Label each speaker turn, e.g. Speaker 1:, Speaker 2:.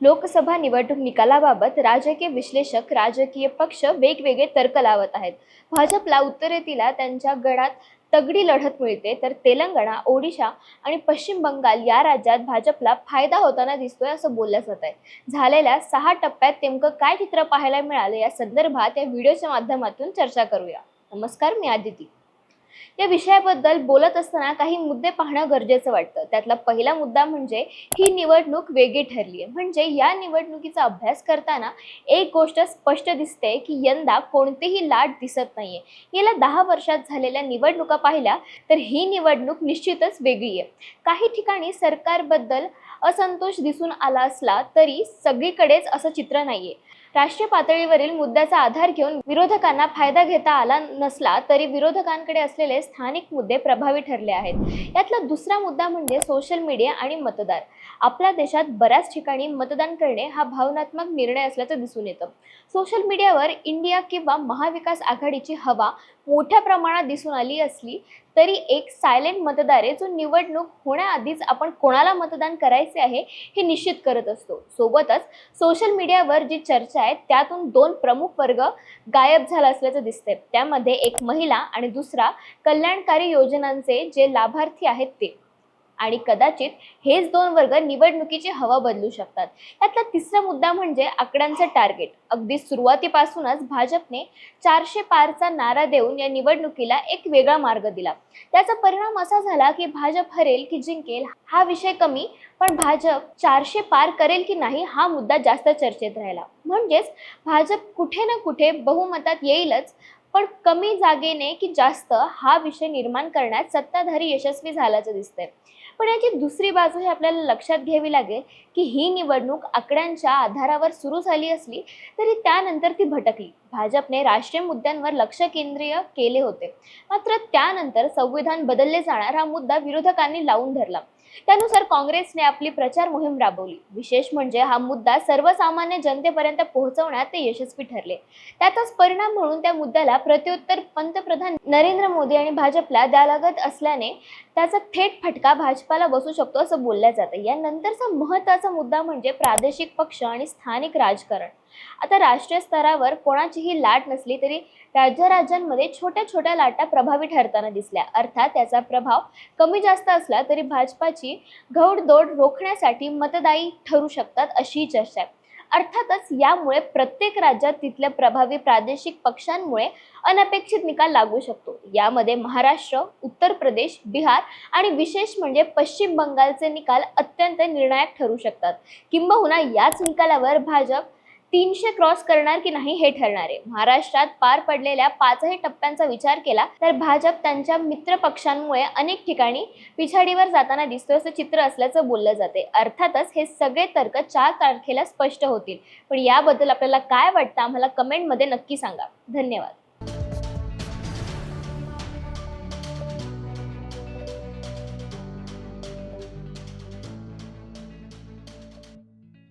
Speaker 1: लोकसभा निवडणूक निकालाबाबत राजकीय विश्लेषक राजकीय पक्ष वेगवेगळे तर्क लावत आहेत. भाजपला उत्तरेतीला त्यांच्या गडात तगडी लढत मिळते तर तेलंगणा ओडिशा आणि पश्चिम बंगाल या राज्यात भाजपला फायदा होताना दिसतोय असं बोललं जात आहे. झालेल्या सहा टप्प्यात नेमकं काय चित्र पाहायला मिळालं या संदर्भात या व्हिडिओच्या माध्यमातून चर्चा करूया. नमस्कार मी आदिती. या विषयाबद्दल बोलत असताना काही मुद्दे पाहणं गरजेचं वाटतं. त्यातला पहिला मुद्दा म्हणजे ही निवडणूक वेगळी ठरली आहे म्हणजे या निवडणुकीचा अभ्यास करताना एक गोष्ट स्पष्ट दिसते की यंदा कोणतीही लाट दिसत नाहीये. गेल्या दहा वर्षात झालेल्या निवडणुका पाहिल्या तर ही निवडणूक निश्चितच वेगळी आहे काही ठिकाणी सरकारबद्दल असंतोष दिसून आला असला तरी सगळीकडेच असं चित्र नाहीये. राष्ट्रीय पातळीवरील मुद्द्याचा आधार घेऊन विरोधकांना फायदा घेता आला नसला तरी विरोधकांकडे असलेले स्थानिक मुद्दे प्रभावी ठरले आहेत. यातला दुसरा मुद्दा म्हणजे सोशल मीडिया आणि मतदार आपल्या देशात बऱ्याच ठिकाणी मतदान करणे हा भावनात्मक निर्णय असल्याचं दिसून येतं. सोशल मीडियावर इंडिया किंवा महाविकास आघाडीची हवा मोठ्या प्रमाणात दिसून आली असली तरी एक सायलेंट मतदार आहे जो निवडणूक होण्याआधीच आपण कोणाला मतदान करायचे आहे हे निश्चित करत असतो. सोबतच सोशल मीडियावर जी चर्चा आहेत त्यातून दोन प्रमुख वर्ग गायब झाला असल्याचं दिसतंय. त्यामध्ये एक महिला आणि दुसरा कल्याणकारी योजनांचे जे लाभार्थी आहेत ते. आणि कदाचित हेच दोन वर्ग निवडणुकीची हवा बदलू शकतात. यातला तिसरा मुद्दा म्हणजे आकड्यांचं टार्गेट अगदी सुरुवातीपासूनच भाजपने चारशे पारचा नारा देऊन या निवडणुकीला एक वेगळा मार्ग दिला. त्याचा परिणाम असा झाला की भाजप हरेल की जिंकेल हा विषय कमी पण भाजप चारशे पार करेल की नाही हा मुद्दा जास्त चर्चेत राहिला. म्हणजेच भाजप कुठे ना कुठे बहुमतात येईलच पण कमी जागेने की जास्त हा विषय निर्माण करण्यात सत्ताधारी यशस्वी झाल्याचं दिसतंय. पण याची दुसरी बाजू ही आपल्याला लक्षात घ्यावी लागेल की ही निवडणूक आकड्यांच्या आधारावर सुरू झाली असली तरी त्यानंतर ती भटकली. भाजपने राष्ट्रीय मुद्द्यांवर लक्ष केंद्रीय केले होते. मात्र त्यानंतर संविधान बदलले जाणार हा मुद्दा विरोधकांनी लावून धरला. त्यानुसार काँग्रेसने आपली प्रचार मोहीम राबवली. विशेष म्हणजे हा मुद्दा सर्वसामान्य जनतेपर्यंत पोहोचवण्यात ते यशस्वी ठरले. त्याचाच परिणाम म्हणून त्या मुद्द्याला प्रत्युत्तर पंतप्रधान नरेंद्र मोदी आणि भाजपला द्या लागत असल्याने त्याचा थेट फटका भाजपाला बसू शकतो असं बोललं जातं. यानंतरचा महत्त्वाचा मुद्दा म्हणजे प्रादेशिक पक्ष आणि स्थानिक राजकारण. आता राष्ट्रीय स्तरावर कोणाचीही लाट नसली तरी राज्य-राज्यांमध्ये छोट्या छोट्या लाटा प्रभावी ठरताना दिसल्या. अर्थात त्याचा प्रभाव कमी जास्त असला तरी भाजपाची घौडदौड रोखण्यासाठी मतदायी ठरू शकतात अशी चर्चा आहे. अर्थातच यामुळे प्रत्येक राज्यात तिथल्या प्रभावी प्रादेशिक पक्षांमुळे अनपेक्षित निकाल लागू शकतो. यामध्ये महाराष्ट्र उत्तर प्रदेश बिहार आणि विशेष म्हणजे पश्चिम बंगालचे निकाल अत्यंत निर्णायक ठरू शकतात. किंबहुना याच निकालावर भाजप तीनशे क्रॉस करणार की नाही हे ठरणार आहे. महाराष्ट्रात पार पडलेल्या पाचही टप्प्यांचा विचार केला तर भाजप त्यांच्या मित्र पक्षांमुळे अनेक ठिकाणी पिछाडीवर जाताना दिसतोय असं चित्र असल्याचं बोललं जाते. अर्थातच हे सगळे तर्क चार तारखेला स्पष्ट होतील. पण याबद्दल आपल्याला काय वाटतं? आम्हाला कमेंटमध्ये नक्की सांगा. धन्यवाद.